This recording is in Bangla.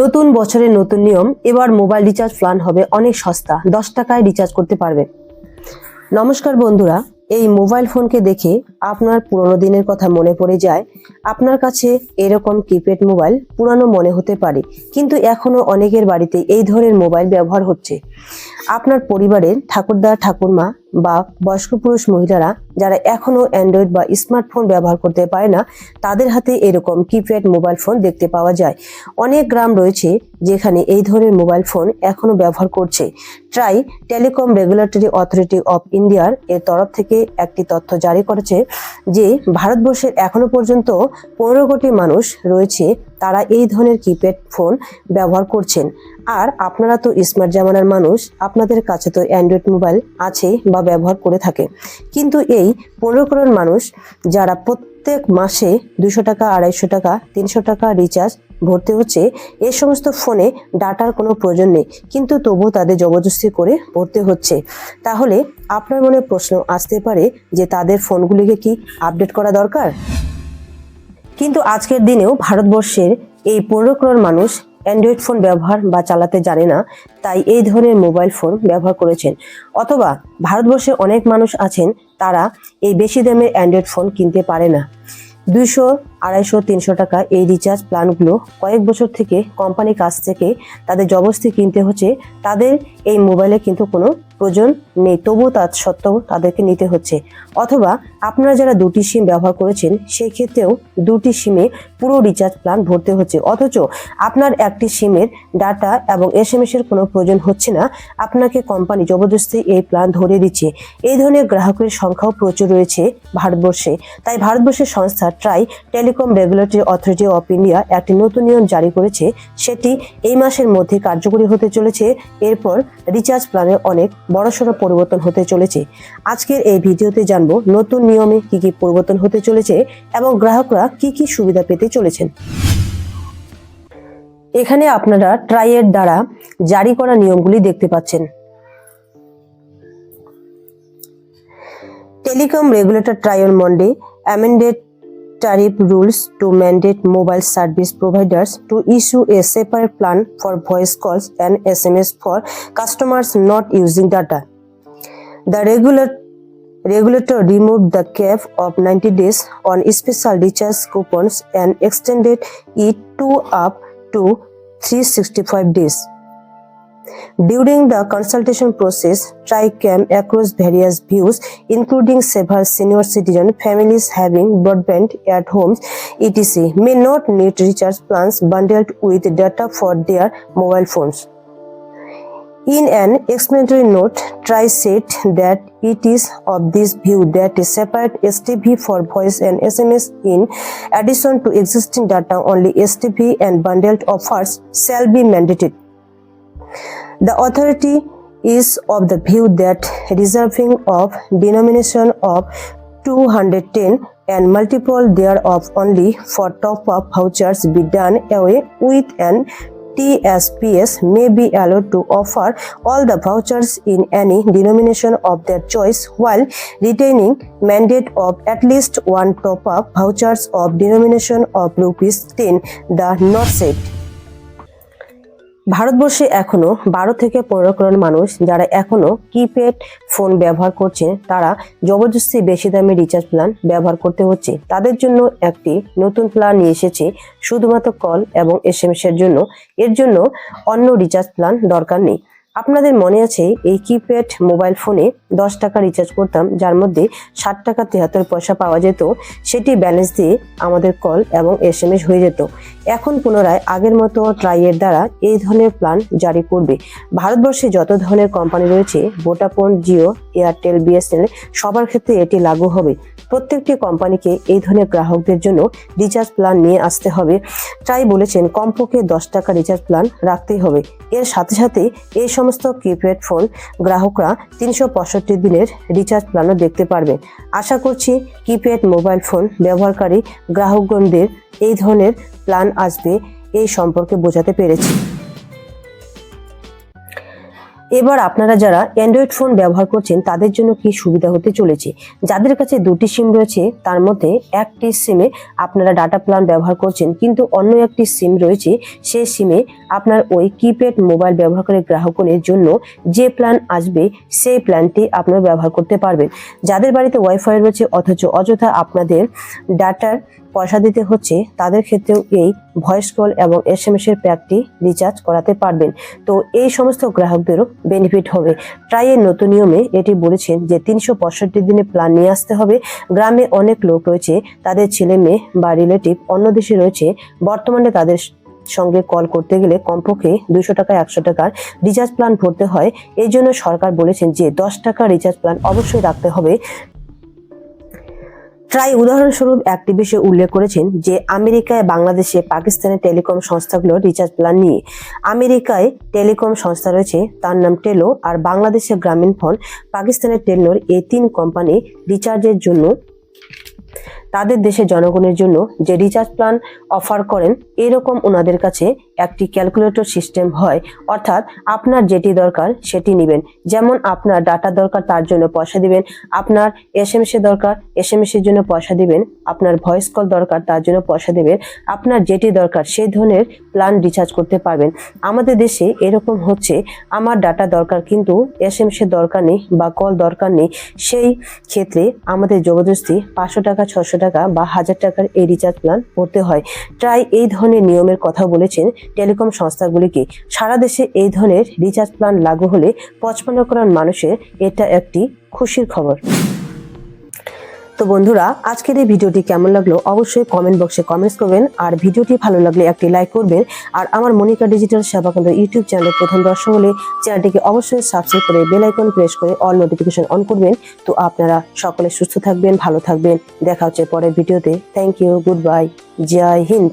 নতুন বছরের নতুন নিয়ম, এবার মোবাইল রিচার্জ প্ল্যান হবে অনেক সস্তা, দশ টাকায় রিচার্জ করতে পারবে। নমস্কার বন্ধুরা, এই মোবাইল ফোনকে দেখে আপনার পুরনো দিনের কথা মনে পড়ে যায়, আপনার কাছে এরকম কিপ্যাড মোবাইল পুরানো মনে হতে পারে, কিন্তু এখনও অনেকের বাড়িতে এই ধরনের মোবাইল ব্যবহার হচ্ছে। আপনার পরিবারের ঠাকুরদা, ঠাকুরমা বা বয়স্ক পুরুষ মহিলারা যারা এখনও অ্যান্ড্রয়েড বা স্মার্টফোন ব্যবহার করতে পারে না, তাদের হাতে এরকম কিপ্যাড মোবাইল ফোন দেখতে পাওয়া যায়। অনেক গ্রাম রয়েছে যেখানে এই ধরনের মোবাইল ফোন এখনও ব্যবহার করছে। TRAI telecom regulatory authority of ইন্ডিয়ার এর তরফ থেকে একটি তথ্য জারি করেছে যে, ভারতবর্ষের এখনও পর্যন্ত পনেরো কোটি মানুষ রয়েছে তারা এই ধরনের কিপ্যাড ফোন ব্যবহার করছেন। আর আপনারা তো স্মার্ট জামানার মানুষ, আপনাদের কাছে তো অ্যান্ড্রয়েড মোবাইল আছে বা ব্যবহার করে থাকে। কিন্তু এই পনেরো করোড় মানুষ যারা প্রত্যেক মাসে দুশো টাকা, আড়াইশো টাকা, তিনশো টাকা রিচার্জ ভরতে হচ্ছে, এ সমস্ত ফোনে ডাটার কোনো প্রয়োজন নেই। কিন্তু তবুও তাদের জবরদস্তি করে ভরতে হচ্ছে। তাহলে আপনার মনে প্রশ্ন আসতে পারে যে তাদের ফোনগুলিকে কি আপডেট করা দরকার? কিন্তু আজকের দিনেও ভারতবর্ষের এই পনেরো করোড় মানুষ অ্যান্ড্রয়েড ফোন ব্যবহার বা চালাতে জানে না, তাই এই ধরনের মোবাইল ফোন ব্যবহার করেছেন। অথবা ভারতবর্ষে অনেক মানুষ আছেন, তারা এই বেশি দামের অ্যান্ড্রয়েড ফোন কিনতে পারে না। দুইশো আড়াইশো, তিনশো টাকা এই রিচার্জ প্ল্যানগুলো কয়েক বছর থেকে কোম্পানির কাছ থেকে তাদের জবস্তি কিনতে হচ্ছে। তাদের এই মোবাইলে কিন্তু কোনো প্রয়োজন নেই, তবুও তার সত্ত্বেও তাদেরকে নিতে হচ্ছে। অথবা আপনারা যারা দুটি সিম ব্যবহার করেছেন, সেই ক্ষেত্রেও দুটি সিমে পুরো রিচার্জ প্ল্যান ভরতে হচ্ছে। অথচ আপনার একটি সিমের ডাটা এবং এস এম এর কোনো প্রয়োজন হচ্ছে না। আপনাকে কোম্পানি জবরদস্তি এই প্ল্যান ধরে দিচ্ছে। এই ধরনের গ্রাহকের সংখ্যাও প্রচুর রয়েছে ভারতবর্ষে। তাই ভারতবর্ষের সংস্থা TRAI telecom regulatory authority of India একটি নতুন নিয়ম জারি করেছে। সেটি এই মাসের মধ্যে কার্যকরী হতে চলেছে। এরপর রিচার্জ প্ল্যানে অনেক বড়সড় পরিবর্তন হতে চলেছে। আজকের এই ভিডিওতে জানব নতুন নিয়মে কি কি পরিবর্তন হতে চলেছে এবং গ্রাহকরা কি কি সুবিধা পেতে চলেছেন। এখানে আপনারা ট্রাইয়ের দ্বারা জারি করা নিয়মগুলি দেখতে পাচ্ছেন। Telecom regulator try Monday amended tariff rules to mandate mobile service providers to issue a separate plan for voice calls and SMS for customers not using data. The regular regulator removed the cap of 90 days on special recharge coupons and extended it to up to 365 days. During the consultation process, TRI came across various views, including several senior citizen families having broadband at homes, etc., may not need recharge plans bundled with data for their mobile phones. In an explanatory note, TRI said that it is of this view that a separate STB for voice and SMS in addition to existing data only STB and bundled offers shall be mandated. The authority is of the view that reserving of denomination of 210 and multiple thereof only for top-up vouchers be done away with and TSPS may be allowed to offer all the vouchers in any denomination of their choice while retaining mandate of at least one top-up vouchers of denomination of rupees 10 the not said. ভারতবর্ষে এখনও বারো থেকে পনেরো করোড় মানুষ যারা এখনও কিপ্যাড ফোন ব্যবহার করছে, তারা জবরদস্তি বেশি দামে রিচার্জ প্ল্যান ব্যবহার করতে হচ্ছে। তাদের জন্য একটি নতুন প্ল্যান নিয়ে এসেছে শুধুমাত্র কল এবং এস এর জন্য। এর জন্য অন্য রিচার্জ প্ল্যান দরকার নেই। আপনাদের মনে আছে এই কিপ্যাড মোবাইল ফোনে দশ টাকা রিচার্জ করতাম, যার মধ্যে ষাট টাকা তিয়াত্তর পয়সা পাওয়া যেত, সেটি ব্যালেন্স দিয়ে আমাদের কল এবং এস এম এস হয়ে যেত। এখন পুনরায় আগের মতো ট্রাইয়ের দ্বারা এই ধরনের প্ল্যান জারি করবে। ভারতবর্ষে যত ধরনের কোম্পানি রয়েছে ভোডাফোন জিও এয়ারটেল বিএসএনএল সবার ক্ষেত্রে এটি লাগু হবে। প্রত্যেকটি কোম্পানিকে এই ধরনের গ্রাহকদের জন্য রিচার্জ প্ল্যান নিয়ে আসতে হবে। ট্রাই বলেছেন, কমপক্ষে দশ টাকা রিচার্জ প্ল্যান রাখতেই হবে। এর সাথে সাথে এই সমস্ত কিপ্যাড ফোন গ্রাহকরা তিনশো পঁয়ষট্টি দিনের রিচার্জ প্ল্যানও দেখতে পারবে। আশা করছি কিপ্যাড মোবাইল ফোন ব্যবহারকারী গ্রাহকগণদের এই ধরনের প্ল্যান আসবে, এই সম্পর্কে বোঝাতে পেরেছি। এবার আপনারা যারা অ্যান্ড্রয়েড ফোন ব্যবহার করছেন, তাদের জন্য কি সুবিধা হতে চলেছে? যাদের কাছে দুটি সিম রয়েছে, তার মধ্যে একটি সিমে আপনারা ডাটা প্ল্যান ব্যবহার করছেন, কিন্তু অন্য একটি সিম রয়েছে, সেই সিমে আপনার ওই কিপ্যাড মোবাইল ব্যবহারকারী গ্রাহকদের জন্য যে প্ল্যান আসবে, সেই প্ল্যানটি আপনারা ব্যবহার করতে পারবেন। যাদের বাড়িতে ওয়াইফাই রয়েছে, অথচ অযথা আপনাদের ডাটার পয়সা দিতে হচ্ছে, তাদের ক্ষেত্রেও এই ভয়েস কল এবং এস এম এস এর প্যাকটি রিচার্জ করাতে পারবেন। তো এই সমস্ত গ্রাহকদেরও বেনিফিট হবে। ট্রাইয়ের নতুন নিয়মে এটি বলেছেন যে তিনশো পঁয়ষট্টি দিনে প্ল্যান নিয়ে আসতে হবে। গ্রামে অনেক লোক রয়েছে, তাদের ছেলে মেয়ে বা রিলেটিভ অন্য দেশে রয়েছে। বর্তমানে তাদের সঙ্গে কল করতে গেলে কমপক্ষে দুশো টাকা, একশো টাকার রিচার্জ প্ল্যান ভরতে হয়। এই জন্য সরকার বলেছেন যে দশ টাকা রিচার্জ প্ল্যান অবশ্যই রাখতে হবে। ট্রাই উদাহরণস্বরূপ একটি বিষয়ে উল্লেখ করেছেন যে আমেরিকায় বাংলাদেশে পাকিস্তানের টেলিকম সংস্থাগুলো রিচার্জ প্ল্যান নিয়ে। আমেরিকায় টেলিকম সংস্থা রয়েছে, তার নাম টেলো, আর বাংলাদেশের গ্রামীণ ফোন পাকিস্তানের টেলোর এই তিন কোম্পানি রিচার্জের জন্য তাদের দেশের জনগণের জন্য যে রিচার্জ প্ল্যান অফার করেন, এরকম ওনাদের কাছে একটি ক্যালকুলেটর সিস্টেম হয়। অর্থাৎ আপনার যেটি দরকার সেটি নেবেন। যেমন আপনার ডাটা দরকার, তার জন্য পয়সা দিবেন। আপনার এস এম এস দরকার এস এম এস এর জন্য পয়সা দিবেন। আপনার ভয়েস কল দরকার, তার জন্য পয়সা দিবেন। আপনার যেটি দরকার সেই ধরনের প্ল্যান রিচার্জ করতে পারবেন। আমাদের দেশে এরকম হচ্ছে, আমার ডাটা দরকার কিন্তু এস এম এস এর দরকার নেই বা কল দরকার নেই। সেই ক্ষেত্রে আমাদের জবরদস্তি পাঁচশো টাকা ছশো টাকা বা হাজার টাকার এই রিচার্জ প্ল্যান করতে হয়। ট্রাই এই ধরনের নিয়মের কথা বলেছেন টেলিকম সংস্থাগুলিকে। সারা দেশে এই ধরনের রিচার্জ প্ল্যান লাগু হলে পঁচপান্ন করার মানুষের এটা একটি খুশির খবর। তো বন্ধুরা, আজকের এই ভিডিওটি কেমন লাগল অবশ্যই কমেন্ট বক্সে কমেন্টস করবেন। আর ভিডিওটি ভালো লাগলে একটি লাইক করবেন। আর আমার মনিকা ডিজিটাল সেবা কেন্দ্র ইউটিউব চ্যানেলের প্রথম দর্শক হলে চ্যানেলটিকে অবশ্যই সাবস্ক্রাইব করে বেল আইকন প্রেস করে অল নোটিফিকেশন অন করবেন। তো আপনারা সকলে সুস্থ থাকবেন, ভালো থাকবেন। দেখা হচ্ছে পরের ভিডিওতে। Thank you good bye Jai Hind.